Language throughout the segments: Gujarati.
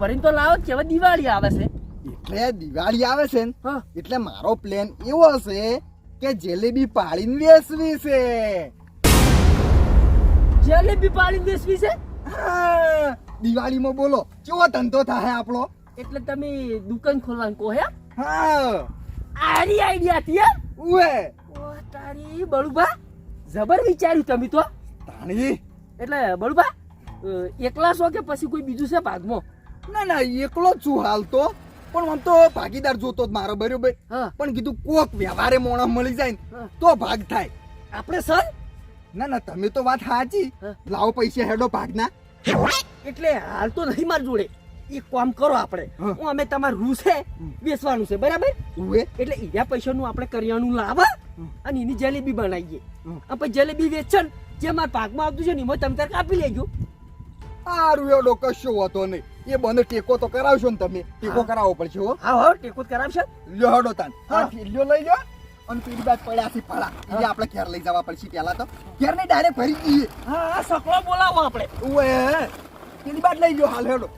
ભરીને તો લાવો કેવા દિવાળી આવે છે. એટલે દિવાળી આવે છે ને એટલે મારો પ્લાન એવો હશે કે જલેબી પાડીને વેચવી છે. જલેબી પાડીને વેચવી છે? દિવાળીમાં બોલો કેવો ધંધો થાય આપણો? એટલે તમે દુકાન ખોલવાનું કહો હે. હા. આરી આઈડિયા હતી ઉએ ઓ તારી બળુબા જબર વિચાર્યું તમે તો. તાણી. એટલે બળુબા એકલા છો કે પછી કોઈ બીજું છે ભાગમાં? ના ના એકલો જ છું હાલ તો પણ આમ તો ભાગીદાર જોતો જ મારો બરોબર? ભાઈ પણ કીધું કોક વ્યવહારે મોણા મળી જાય ને તો ભાગ થાય. આપણે સર? ના ના તમે તો વાત સાચી. લાવો પૈસા હેડો ભાગના. એટલે હાલ તો નહીં માર જોડે. એ કામ કરો આપણે. હું. અમે તમારું રૂ છે બેસવાનું છે બરાબર? એટલે ઈયા પૈસાનું આપણે કરિયાણું લાવા અને એની જલેબી બનાવીએ. આપણે અને પછી જલેબી વેચન જે મારા પાકમાં આવતું છે ને એમાં તમે તાર કાપી લેજો. સારું એડો કશો હતો નહીં. એ બને ટેકો તો કરાવશો ને તમે. ટેકો કરાવવો પડશે હો. હા હા ટેકો કરાવશે. લ્યો હડો તાન. આ થેલીઓ લઈ લો અને પેલી બાદ પડ્યા છે પડા એટલે આપણે ઘેર લઈ જવા પડશે પહેલા તો. ઘેર ને ડાયરેક્ટ ભરી દઈએ હા સકલો બોલાવો આપણે. ઓએ પેલી બાદ લઈ લો હાલ હેડો.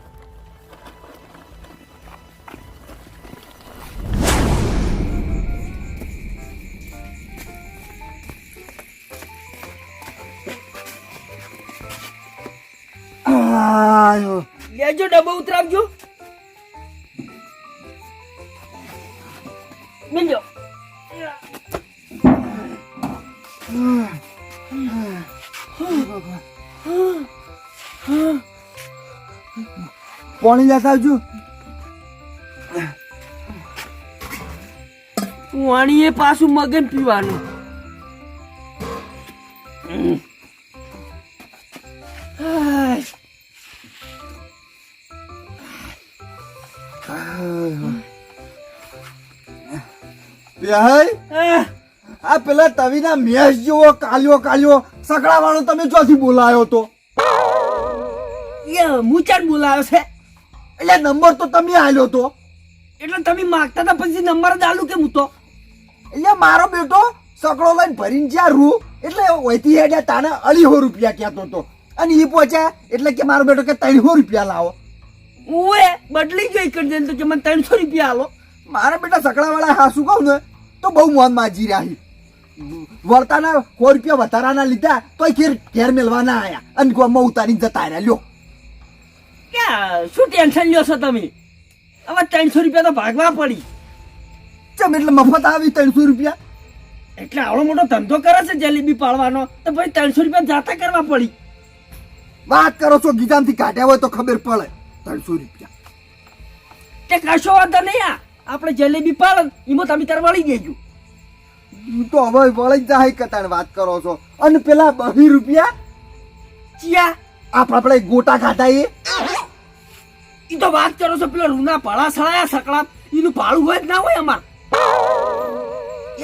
આયો. લેજો ડબ્બો ઉતરાવજો. મિલજો. પાણી લેતા આવજો. વાણીએ પાછું મગન પીવાનું. હમ. હાય. આ પેલા તવીના મેચ જેવો કાલ્યો કાલ્યો સકડા વાળો તમે ચોથી બોલાયો તો? એ મુચાડ બોલાવ્યો છે. એટલે નંબર તો તમે આલ્યો તો. એટલે તમે માગતા હતા પછી નંબર જ આલું કે તો? એટલે મારો બેટો સકડો લઈને ભરીને જ્યાં રૂ એટલે ઓયથી હેડ્યા તાને અઢીસો રૂપિયા કહેતો હતો અને એ પહોંચ્યા એટલે કે મારો બેટો કે ત્રણસો રૂપિયા લાવો. ઓએ બદલી ગઈ કરી તો કે મને ત્રણસો રૂપિયા આલો. મારા બેટા સકડા વાળા હાસુ કહું ને? તો બહુ મોન માજી રહી. વળતાના સો રૂપિયા વધારાના લીધા તો ઘેર ઘેર મેળવાના આયા અને ગોમાં ઉતારી જતા રહ્યા. લ્યો. ક્યાં? શું ટેન્શન લ્યો છો તમે? હવે ત્રણસો રૂપિયા તો ભાગવા પડી. ચમ એટલે મફત આવી ત્રણસો રૂપિયા? એટલે આવડો મોટો ધંધો કરે છે જલેબી પાડવાનો. તો પછી ત્રણસો રૂપિયા જાતા કરવા પડી. વાત કરો છો ગીતામથી કાઢ્યા હોય તો ખબર પડે. ત્રણસો રૂપિયા કે કશો વાંધો નહીં આ. આપણે જલેબી પાડો એમાં તમે તાર વળી દેજો ઈ તો હવે વળી જાય કતાણ વાત કરો છો. અને પેલા બહી રૂપિયા? ચિયા. આપ આપણે ગોટા ખાધા એ? ઈ તો વાત કરો છો પેલા રૂના ભાડા સળાયા સકડા એનું ભાડું હોય જ ના હોય અમાર?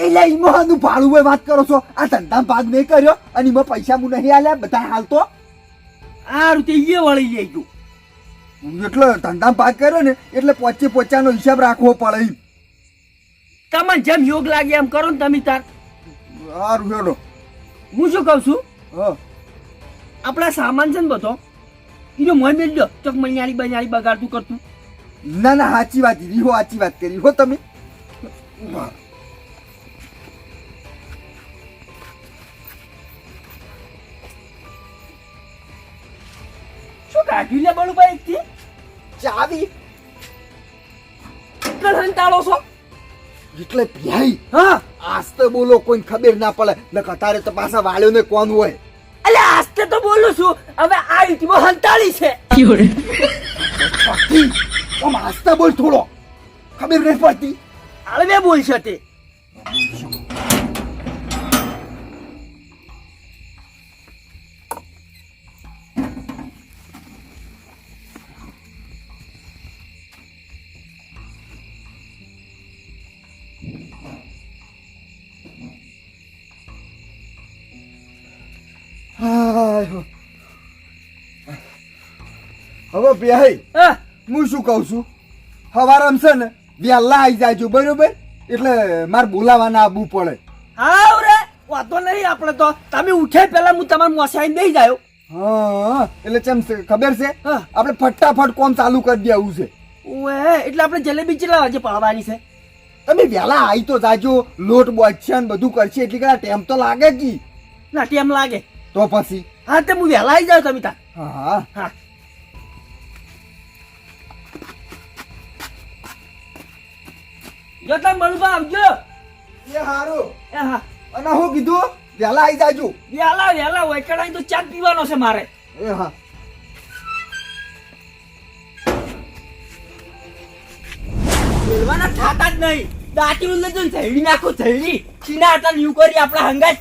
એટલે ઈમાં ભાડું હોય વાત કરો છો. આ ધંધા ભાગ નહીં કર્યો અને એમાં પૈસા હું નહીં આલ્યા બધા હાલ તો આ રીતે એ વળી દેજો એટલે ધંધા ભાગ કર્યો ને એટલે પોચે પોચાનો હિસાબ રાખવો પડે. તમને જેમ યોગ લાગે એમ કરો ને તમે તાર. સારું હેડો હું શું કહું છું? હા. આપણા સામાન છે ને બધો એનો મોય મેળજો ચોક મણિયાળી બનિયાળી બગાડતું કરતું. ના ના સાચી વાત કરી હો સાચી વાત કરી હો તમે. કાઢ્યું લે બળુભાઈ થી ચાવી? કેટલો સંતાડો છો? એટલે ભ્યાઈ હા. આજ તો બોલો કોઈને ખબર ના પડે. ને તારે તો પાછા વાળ્યો ને કોણ હોય? અલે આસ્તે તો બોલું છું. હવે આ રીતમાં હંતાળી છે. આમ આસ્તા બોલ થોડો. ખબર નહીં પડતી. હળવે બોલશે તે. હવે ભ્યાઈ હા. હું શું કહું છું? હવારમ છે ને વહેલા આવી જાજો બરોબર? એટલે મારે બોલાવાના આવવું પડે. હા રે વાતો નહીં આપણે તો. તમે ઉઠે પેલા હું તમારે મોસાઈ દઈ જાયો. હા એટલે ચમ ખબર છે. આપણે ફટાફટ કોમ ચાલુ કરી દેવું છે. ઓએ એટલે આપણે જલેબી કેટલા વાગે પાડવાની છે? તમે વહેલા આવી તો જાજો લોટ બોચશે ને બધું કરશે એટલે કડા ટેમ તો લાગે કી? ના ટેમ લાગે. તો પછી? હા તે હું વહેલા આવી જાઉં તમે તાર. હા. હા. જો તમે આવજો. એ હારું. એ હા. અને હું કીધું વહેલા આવી જાજુ. વહેલા વહેલા કડાઈ તો ચા પીવાનો છે મારે. એ હા. બોલવાના થાતા જ નહીં. દાટી ઉલ્લે તો થઈડી નાખો થઈડી ચીના હતા ન્યુ કરી આપણા હંગાત.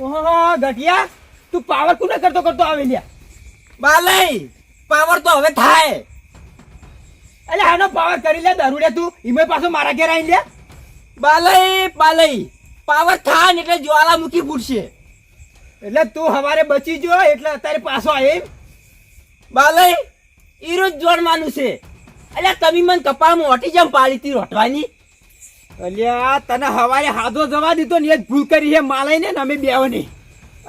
ઓહો ગઢિયા તું પાવર કુને કરતો કરતો આવે બાલે બાલઈ પાવર તો હવે થાય. અલે આનો પાવર કરી લે દરુડે તું. ઈમે પાછો મારા ઘેર આવી લે. બાલઈ બાલઈ પાવર થાન એટલે જ્વાલામુખી ફૂટશે. એટલે તું હવારે બચી જો એટલે અત્યારે પાછો આવી બાલઈ ઈરો જોડ માનું છે. અલ્યા તમે મને કપામાં ઓટી જેમ પાડી તી રોટવાની? અલ્યા તને હવારે હાથો જવા દીધો ને એ જ ભૂલ કરી છે માલઈ ને અમે બેવાની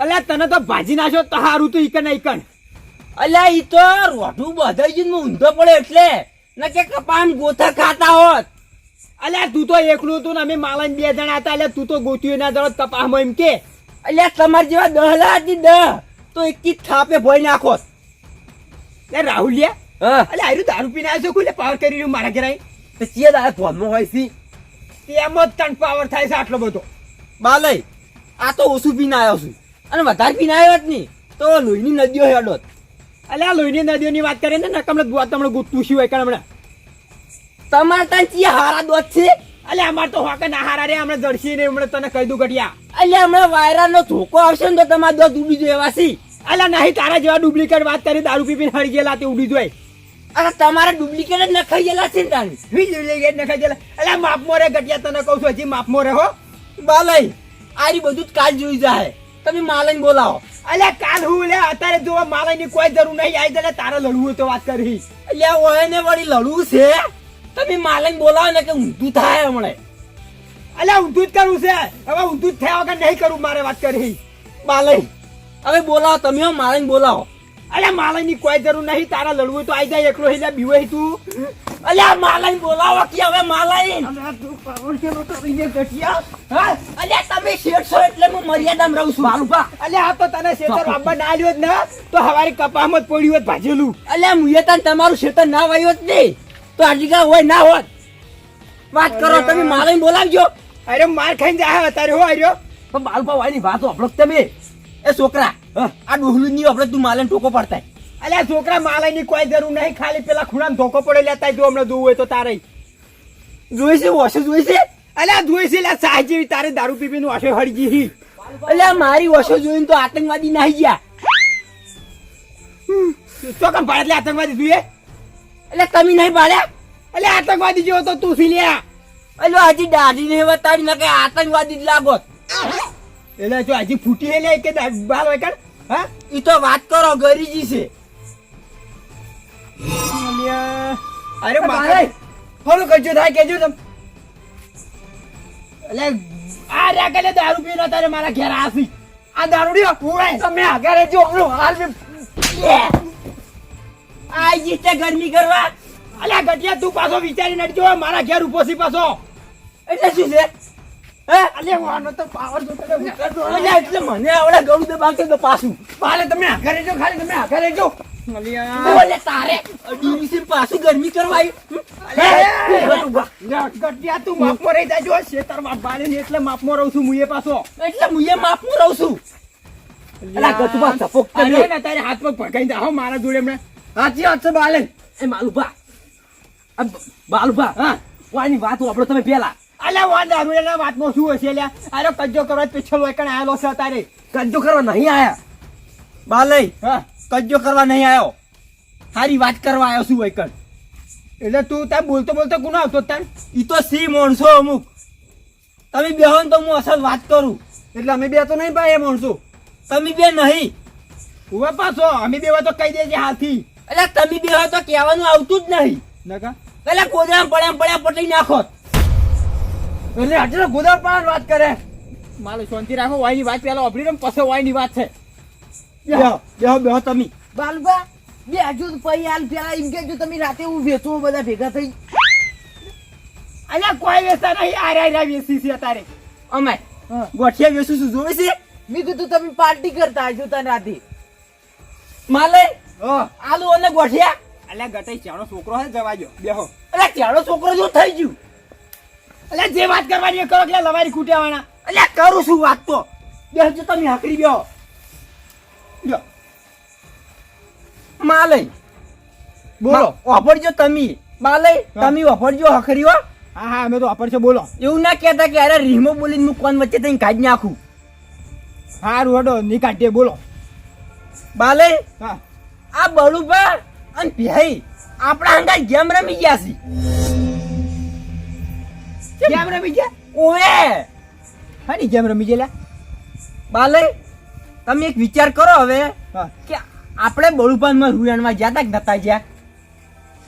અલ્યા તને તો ભાજી નાખ્યો તો હારું તું ઈકન ઈકન અલ્યા ઈ તો રોટું બધાઈ જ ને ઊંધો પડે એટલે. ન કે કપાન ગોથા ખાતા હોત. અલ્યા તું તો એકલું હતું ને અમે માલન બે જણા હતા અલ્યા તું તો ગોતીઓ ના દળો કપામાં એમ કે. અલ્યા તમાર જેવા દહ લાતી દહ તો એક કી થાપે ભોય નાખો એ રાહુલિયા અલે આયુ દારૂ પીને આવ્યો છે પાવર કરી રહ્યું મારા ઘેરાય. તો ચિયા દાદા ફોનમાં હોય છે એમ જ તન પાવર થાય છે આટલો બધો. બાલય આ તો ઓછું પીને આવ્યો છું. અને વધારે પીને આવ્યો જ નહીં. તો લોહીની નદીઓ હેડોત. અલે આ લોહીની નદીઓની વાત કરે ને નકમ દોત તમને ગુતું શું હોય હમણાં? તમારે ત્યાં ચી હારા દોત છે? અલે અમાર તો હોકે ના હારા રે હમણાં જડસી ને હમણાં તને કહી દઉં ઘટિયા. અલે હમણાં વાયરાનો ધોકો આવશે ને તો તમાર દોત ઉડી જાય વાસી અલ્યા અલે નહીં તારા જેવા ડુપ્લિકેટ વાત કરી દારૂ પી પીને હળી ગયેલા તે ઉડી જાય. અરે તમારે ડુપ્લિકેટ જ નખાઈ ગયેલા છે ને તાણી વી ડુપ્લિકેટ નખાઈ ગયેલા? અલે માપ મોરે ઘટિયા તને કહું છું હજી માપ મોરે હો. બાલય આરી બધું જ કાલ જોઈ જાય. તમે માલન બોલાવો. અલ્યા કાલ હું લે અત્યારે જો માલનની કોઈ જરૂર નહીં. આવી દે તારે લડવું હોય તો વાત કરી. અલ્યા ઓય ને વળી લડવું છે? તમે માલન બોલાવો ને કે ઊંધું થાય હમણે. અલ્યા ઊંધું જ કરવું છે. હવે ઊંધું જ થયા વગર નહીં કરવું મારે વાત કરી. બાલય હવે બોલાવો તમે માલન બોલાવો. અલે માલાઈ ની કોઈ જરૂર નહીં તારા લડવું તો આઈ જાય એકલો હિલા બીવે તું. અલ્યા માલાઈ બોલાવો કે હવે માલય અલ્યા તમે શેઠ છો એટલે હું મર્યાદામાં રહું છું. બાલુભા અલ્યા આ તો તને શેતર બાબા ના આલ્યો જ ને તો હવારે કપામાં જ પડ્યું હોત ભાજેલું. અલ્યા મુએ તને તમારું શેતર ના વાયો જ નહીં. તો આટલી કા હોય ના હોત. વાત કરો તમે માલાઈ બોલાવજો. અરે માર ખાઈને જાય અત્યારે હો આર્યો. પણ બાલપા વાયની વાત આપણો તમે. એ છોકરા. આ ડોહલું ની આપણે તું માલન ટોકો પડતા અલ્યા છોકરા માલયની કોઈ જરૂર નહીં. ખાલી પેલા ખૂણામાં ધોકો પડે લેતા જો હમણાં જોવું હોય તો તારે. જોઈ છે વોશો જોઈ છે? અલ્યા જોઈ છે લ્યા સાહેબ જેવી તારે દારૂ પી નું વોશો હળી ગઈ અલ્યા મારી વોશો જોઈને તો આતંકવાદી નાહી ગયા. આતંકવાદી જોઈએ? એટલે તમે નહીં પાડ્યા એટલે આતંકવાદી જેવો તો તું સી લ્યા. એટલે હજી દાઢી ને બતાડી ના આતંકવાદી જ લાગો એટલે જો હજી ફૂટી લે કે બાર કાઢ હા? ઈ તો વાત કરો ગરીજી છે. અરે મારે થોડું કરજો થાય કેજો તમ. એટલે આ રે કલે દારૂ પીનો તારે મારા ઘેર આસી આ દારૂડિયો પૂરાય તમે આગળ જો હું હાલ આ જીતે ગરમી કરવા. અલ્યા ગટિયા તું પાછો વિચારી નડજો મારા ઘેર ઊભો પાછો. એટલે શું છે? મને આવડે ગળું દે બાકી તો પાછું. પાલે તમે આગળ રહેજો ખાલી તમે આગળ રહેજો. પાછું ગરમી કરવા તું માપમાં રહી જાય શેતરમાં બાલે ને એટલે માપમાં રહું છું મુએ પાછો. એટલે મુએ માપમાં રહું છું. તારે હાથ પગ ભગાઈ જાઓ મારા જોડે એમને હાચી વાત છે બાલે. એ માલુભા બાલુભા હા. વાયની વાત સાંભળો તમે પેલા. અલ્યા વા દારૂડિયાના વાતમાં શું હશે અલ્યા અરે કજ્જો કરવા પેછલ હોય કણ આયેલો છે તારે? કજ્જો કરવા નહીં આયા. બાલય હા. કજ્જો કરવા નહીં આવ્યો સારી વાત કરવા આવ્યો છું વૈકણ એટલે તું ત્યાં બોલતો બોલતો કોનો આવતો તાન ઈ તો સી માણસો અમુક. તમે બે હો તો હું અસલ વાત કરું. એટલે અમે બે તો નહીં ભાઈ એ માણસો. તમે બે નહીં. ઊભા પાછો અમે બે તો કહી દેજે હાથી એટલે તમે બે તો કહેવાનું આવતું જ નહીં. નકા? એટલે ગોદરામ પડ્યા પડ્યા પટી નાખો. એટલે ગોદરામ પણ વાત કરે. મારે શાંતિ રાખો વાયની વાત પેલા અભરી રમ પછી વાયની વાત છે. બેહો બેહો બેહો તમે. બાલુબા બે હજુ તો હાલ પેલા એમ કે જો તમે રાતે હું વેચો બધા ભેગા થઈ. અલ્યા કોઈ વેચતા નહીં આરે આરે વેચી છે તારે. અમે ગોઠિયા વેચું છું જોવે છે? મેં કીધું તમે પાર્ટી કરતા હજુ તને રાતે. માલે? હા આલુ અને ગોઠિયા? અલ્યા ગટાઈ ચાણો છોકરો હે જવા જો બેહો. અલ્યા ચાણો છોકરો જો થઈ ગયું. અલ્યા જે વાત કરવાની એ કરો એટલે લવારી કૂટ્યાવાના અલ્યા કરું છું વાત તો. બેહજો તમે હકરી બેહો. લ્યો. માલય બોલો. વાપરજો તમે. માલય તમે વાપરજો હકરીઓ હો. હા અમે તો વાપર છે બોલો. એવું ના કહેતા કે અરે રીમો બોલીને હું કોણ વચ્ચે થઈને કાઢી નાખું? હારું હડો નીકાળીએ બોલો. બાલે હા. આ બળુભા અને ભાઈ આપણા હંગા ગેમ રમી ગયા છે. કેમ રમી ગયા? ઓએ! હાની જેમ રમી ગયેલા? બાલે તમે એક વિચાર કરો હવે કે આપણે બળુપાનમાં રૂયાણમાં ગયા તા કે નતા ગયા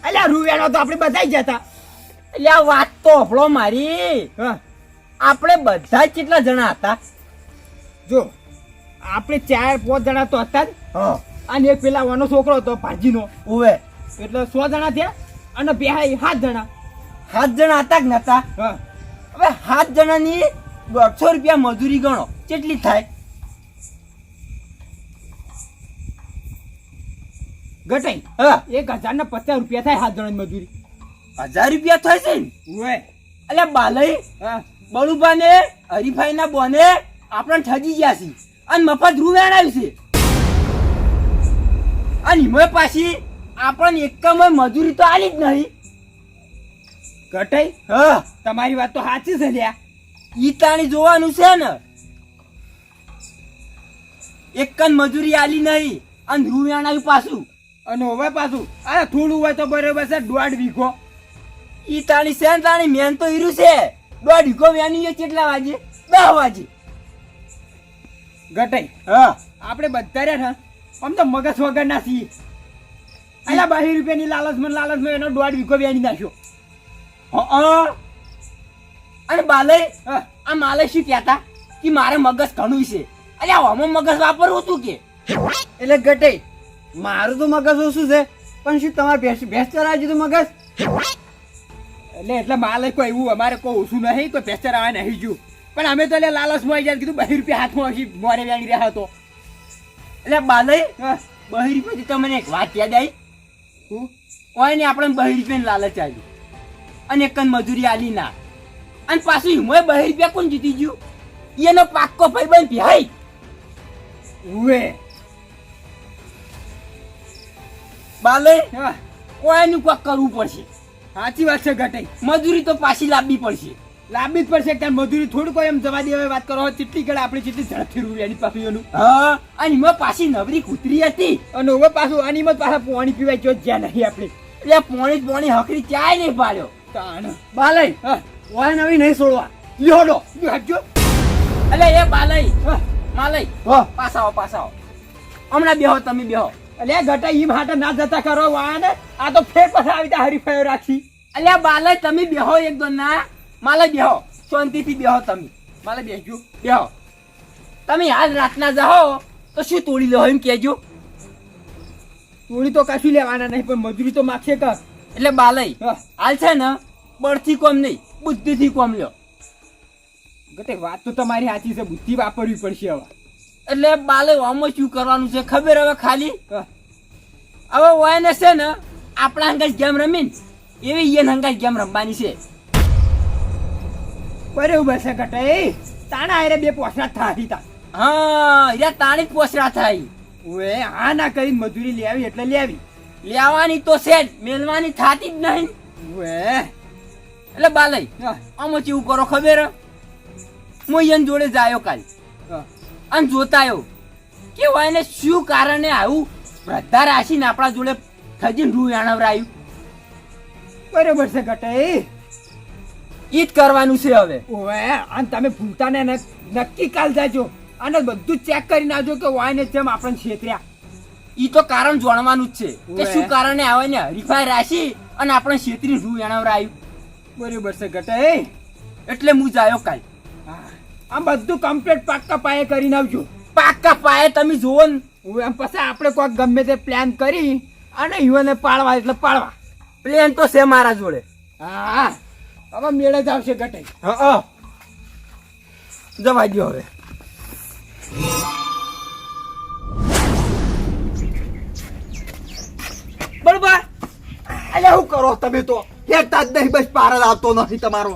અલ્યા રૂયાણો તો આપણે બધા જતા એટલે આ વાત તો હફળો મારી. હા. આપણે બધા કેટલા જણા હતા? જો આપણે ચાર પાંચ જણા તો હતા જ. હા. અને એક પેલા વાનો છોકરો હતો ભાજીનો. ઓવે. એટલે સો જણા થયા અને બે સાત જણા. સાત જણા હતા કે નતા? હવે સાત જણાની દોઢસો રૂપિયા મજૂરી ગણો. કેટલી થાય? ઘટાઈ. હા. એક હજાર ને પચાસ રૂપિયા થાય સાત જણાની મજૂરી. હજાર રૂપિયા થાય છે ને? એટલે બાલઈ હા. બળુબાને હરીફાઈના બોને આપણને ઠગી ગયા છે. અને મફત રૂ વેણાયું છે. અને હિમય પાછી આપણને એકમાં મજૂરી તો આલી જ નહીં. ઘટાઈ હ. તમારી વાત તો સાચી છે લ્યા. ઈ તાણી જોવાનું છે ને. એક મજૂરી આલી નહીં અને રૂ વેણાવ્યું પાછું. અને હવે પાછું? અરે થોડું હોય તો બરોબર છે દોઢ વીઘો. ઈ તાણી છે ને તાણી મેન તો હીરું છે. દોઢ વીઘો છે કેટલા વાગે? દસ વાગે. ઘટાઈ હા. આપણે બધા રહ્યા ને આમ તો મગજ વગર ના છીએ. અહીંયા બાહી રૂપિયાની લાલચમાં લાલચમાં એનો દોઢ વીઘો વ્યાની નાખ્યો. અને બાલય આ માલે શું કહેતા? કે મારે મગજ ઘણું છે. અરે આમાં મગજ વાપરવું તું કે? એટલે ગટે મારું તો મગજ ઓછું છે પણ શું તમારે ભેંસ ભેંસ ચરાવી દીધું મગજ? એટલે એટલે માલે કોઈ એવું અમારે કોઈ ઓછું નહીં કોઈ ભેંસ ચરાવા નહીં જુ. પણ અમે તો એટલે લાલચમાં આવી જાય કીધું બહી રૂપિયા હાથમાં હજી મોરે વ્યાંગી રહ્યા હતો એટલે બાલય બહી રૂપિયાથી તમને એક વાત યાદ આવી? હું? ઓય ને આપણે બહી રૂપિયાની લાલચ આવી. અને એક મજૂરી આલી ના. અને પાછું હિમોય બહી રૂપિયા કોણ જીતી ગયું? એનો પાક્કો ભાઈ બન ભાઈ ઉવે. બાલે કોઈનું કોક કરવું પડશે. સાચી વાત છે ઘટે. મજૂરી તો પાછી લાવવી પડશે. લાંબી જ પડશે ત્યાં મજૂરી થોડું કોઈ એમ જવા દે વાત કરો. ચીટલી ગળે આપણે ચીટલી ઝડપથી રૂપિયાની એનું હા અને એમાં પાછી નવરી કૂતરી હતી. અને હવે પાછું આની મત પાછા પાણી પીવાય જો જ્યાં નહીં આપણે. એટલે પોણી પોણી હકરી ક્યાંય નહીં પાડ્યો. તાણ. ઓય નવી નહીં છોડવા. લ્યોડો લ્યો એટલે એ બાલય. હા. માલય. હા. પાછા આવો પાછા આવો. હમણાં બેહો તમે બેહો. ઈ માટે ના જતા કરો વાન. આ તો ફેર પાછા આવી ત્યાં હરીફાઈઓ રાખી. અલ્યા બાલય તમે બેહો એક દો ના. બેહો. શાંતિથી બેહો તમે. માલય બેસજો. બેહો. તમે આજ રાતના જાઓ તો શું તોડી લો એમ કહેજો. તોડી તો કશું લેવાના નહીં પણ મજૂરી તો માખે કર. એટલે બાલય. હા. હાલ છે ને બળથી કોમ નહીં બુદ્ધિથી કોમ લ્યો. ગટે વાત તો તમારી સાચી છે બુદ્ધિ વાપરવી પડશે હવે. એટલે બાલય આમાં શું કરવાનું છે ખબર હવે ખાલી. હવે વાયને છે ને આપણા હંગાજ ગેમ રમીને એવી ઈયન હંગાજ ગેમ રમવાની છે. બરાબર છે ગટે તાણા આયરે બે પોસરા થારી તા. હા યાર તાણી પોસરા થાય. ઓએ હા ના કરીને મજૂરી લેવી એટલે લેવી. લેવાની તો છે જ મેલવાની થાતી જ નહીં. એટલે બાલય હા. ચીવું કરો ખબર? હું એન જોડે જાયો કાલ. અને જોતા આવ્યો કે વાયને શું કારણે આવું શ્રદ્ધા રાશિને આપણા જોડે થજીને રૂ આણવરાયું? બરાબર છે એ ઈ જ કરવાનું છે હવે. ઓએ અને તમે ભૂલતા ને ન- નક્કી કાલ જાજો. અને બધું ચેક કરીને આવજો કે વાયને જેમ આપણને છેતર્યા. ઈ તો કારણ જાણવાનું જ છે કે શું કારણે આવે ને હરીફાઈ રાશી અને આપણે છેતરી રૂ આણવરાયું બરાબર છે ઘટા એ એટલે હું જાયો કાલ. આમ બધું કમ્પ્લીટ પાક્કા પાયે કરીને આવજો. પાક્કા પાયે તમે જોવો ને. હું એમ પછી આપણે કોઈક ગમે તે પ્લાન કરી અને યુવાને પાડવા એટલે પાડવા. પ્લેન તો છે મારા જોડે. હા. હવે મેળે જ આવશે ગટે હા જવા દો હવે. બરોબર? અલ્યા શું કરો તમે તો? હેઠતા જ નહીં બસ પાર આવતો નથી તમારો.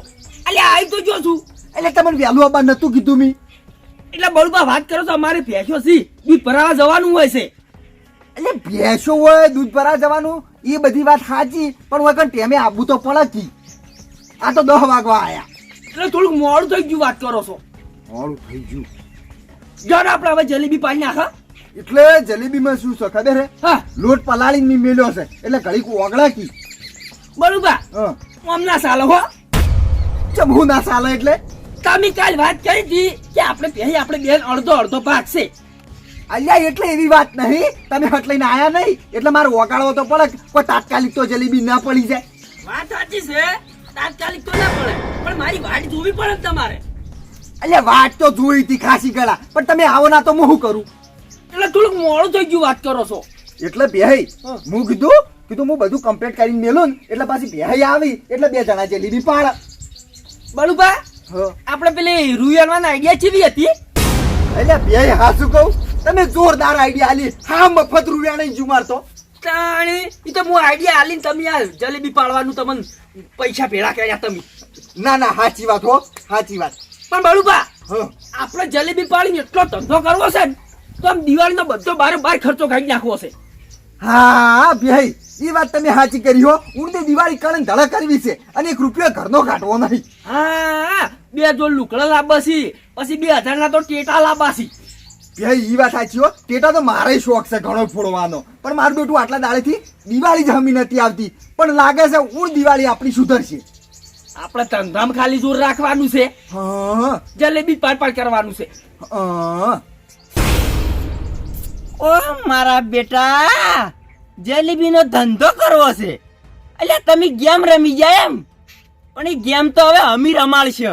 અલ્યા આવી તો જો છું. એટલે તમને વહેલું આબા નતું કીધું મી. એટલે બળુબા વાત કરો તો અમારે ભેંસો સી દૂધ ભરાવા જવાનું હોય છે. એટલે ભેંસો હોય દૂધ ભરાવા જવાનું એ બધી વાત સાચી પણ હોય કણ ટેમે આવવું તો પણ જ આ તો દહ વાગવા આયા. એટલે થોડુંક મોડું થઈ ગયું વાત કરો છો. મોડું થઈ ગયું. જો આપણે હવે જલેબી પાડી નાખા. એટલે જલેબીમાં શું છે ખબર હે? લોટ પલાળીને મેલ્યો છે. એટલે ઘડીક ઓગળા કી. હમ ના ચાલો હો. ચમહુ ના સાલો એટલે? તમે કાલ વાત કરી હતી કે આપણે પહેલી આપણે બેન અડધો અડધો ભાગ છે. અલ્યા એટલે એવી વાત નહીં. તમે હટ લઈને આયા નહીં. એટલે મારે ઓગાળવો તો પડે કોઈ તાત્કાલિક તો જલેબી ના પડી જાય. વાત સાચી છે. તાત્કાલિક તો ના પડે. પણ મારી વાટ જોવી પડે તમારે. અલ્યા વાટ તો જોઈ હતી ખાસી ગળા. પણ તમે આવો ના તો હું શું કરું? એટલે થોડુંક મોડું થઈ ગયું વાત કરો છો. એટલે બેહી હું. કીધું કીધું હું બધું કમ્પ્લીટ કરીને મેલું ને એટલે પાછી બેહી આવી એટલે બે જણા જલેબી પાડ બળુબા હા. આપણે પેલી રૂયલમાં આઈડિયા ચીવી હતી? એટલે બેહી હા શું કહું તમે જોરદાર આઈડિયા આલી. હા મફત રૂપિયા નહીં જુમારતો તાણી એ તો હું આઈડિયા આલીને તમે આ જલેબી પાડવાનું તમને પૈસા ભેળા કર્યા તમે. ના ના સાચી વાત હો સાચી વાત. પણ બળુબા હા. આપણે જલેબી પાડીને એટલો ધંધો કરવો છે ને તો આમ દિવાળીનો બધો બાર બાર ખર્ચો કાઢી નાખવો છે. હા ભાઈ એ વાત તમે સાચી કરી હો. ઉડતી દિવાળી કણ ધડા કરવી છે અને એક રૂપિયો ઘરનો કાઢવો નહીં. હા બે જો લુકડા લાવવાસી પછી બે હજાર ના તો ટેટા લાવવાસી ભાઈ એ વાત સાચી હો. ટેટા તો મારે શોખ છે ઘણો ફોડવાનો. પણ મારું બેટું આટલા દાડેથી દિવાળી જમી નથી આવતી. પણ લાગે છે ઉણ દિવાળી આપણી સુધરશે. આપણે ધંધામ ખાલી જોર રાખવાનું છે. હા. જલેબી પાર પાર કરવાનું છે. હા. ઓ મારા બેટા, જલેબીનો ધંધો કરવો છે. એટલે તમે ગેમ રમી જાય એમ? પણ એ ગેમ તો હવે અમી રમાડશે